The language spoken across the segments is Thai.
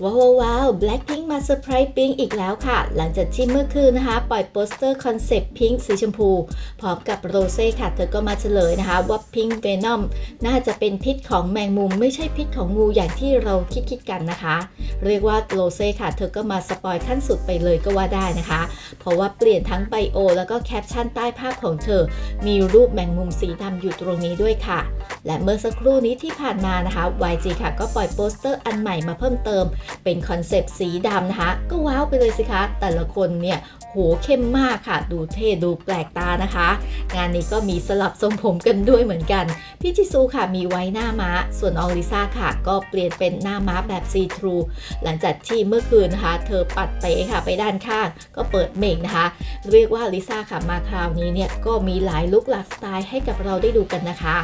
ว้าวว้าว Blackpink มาเซอร์ไพรส์ปิงอีกแล้วค่ะ หลังจากที่เมื่อคืนนะคะ ปล่อยโปสเตอร์คอนเซปต์พิงค์สีชมพู พร้อมกับโรเซ่ค่ะ เธอก็มาเฉลยนะคะ ว่าพิงค์เวนอมน่าจะเป็นพิษของแมงมุม ไม่ใช่พิษของงูอย่างที่เราคิดคิดกันนะคะ เรียกว่าโรเซ่ค่ะ เธอก็มาสปอยขั้นสุดไปเลยก็ว่าได้นะคะ เพราะว่าเปลี่ยนทั้งไบโอ แล้วก็แคปชั่นใต้ภาพของเธอ มีรูปแมงมุมสีดำอยู่ตรงนี้ด้วยค่ะ และเมื่อสักครู่นี้ที่ผ่านมานะคะ YG ค่ะก็ปล่อยโปสเตอร์อันใหม่มาเพิ่มเติมเป็นคอนเซปต์สีดำนะคะ ก็ว้าวไปเลยสิคะ แต่ละคนเนี่ยโหเข้มมากค่ะ ดูเท่ดูแปลกตานะคะ งานนี้ก็มีสลับทรงผมกันด้วยเหมือนกัน พี่จิซูค่ะมีไว้หน้าม้า ส่วนออลิซ่าค่ะ ก็เปลี่ยนเป็นหน้าม้าแบบซีทรูหลังจากที่เมื่อคืนนะคะ เธอปัดเตะค่ะไปด้านข้าง ก็เปิดเมกนะคะ เรียกว่าลิซ่าค่ะมาคราวนี้เนี่ยก็มีหลายลุคหลากสไตล์ให้กับเราได้ดูกันนะคะ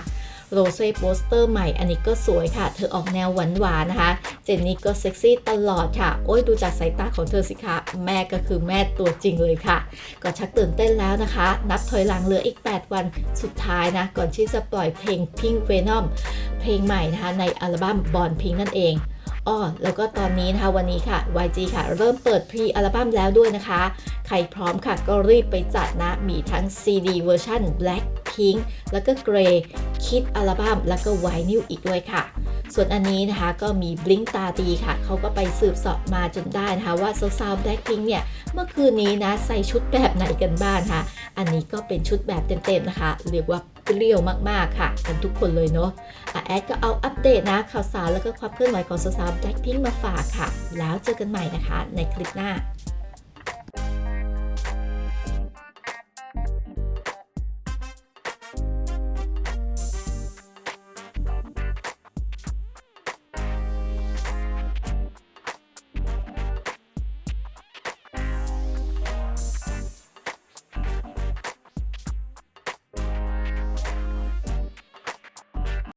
โรเซ่โปสเตอร์ใหม่ อันนี้ก็สวยค่ะ เธอออกแนวหวานๆนะคะ เจนนี่ก็เซ็กซี่ตลอดค่ะ โอ้ยดูจากสายตาของเธอสิคะ แม่ก็คือแม่ตัวจริงเลยค่ะ ก็ชักตื่นเต้นแล้วนะคะ นับถอยหลังเหลืออีก 8 วันสุดท้ายนะ ก่อนที่จะปล่อยเพลง Pink Venom เพลงใหม่นะคะในอัลบั้ม Born Pink นั่นเอง อ้อแล้วก็ตอนนี้นะคะวันนี้ค่ะ YG ค่ะ เริ่มเปิดพรีอัลบั้มแล้วด้วยนะคะ ใครพร้อมค่ะก็รีบไปจัดนะ มีทั้ง CD เวอร์ชัน Black Pink แล้วก็ Grey คิดอัลบั้มแล้วก็ไวนิลอีกด้วยค่ะ ส่วนอันนี้นะคะก็มีบลิงตาดีค่ะ เขาก็ไปสืบสอบมาจนได้นะคะ ว่าสาวๆแบล็คพิงเนี่ย เมื่อคืนนี้นะใส่ชุดแบบไหนกันบ้างค่ะอันนี้ก็เป็นชุดแบบเต็มๆนะคะ เรียกว่า เปรี้ยวมากๆค่ะ กันทุกคนเลยเนาะอะแอดก็เอาอัปเดตนะข่าวสารแล้วก็ความเคลื่อนไหวของสาวๆแบล็คพิงมาฝากค่ะ แล้วเจอกันใหม่นะคะในคลิปหน้า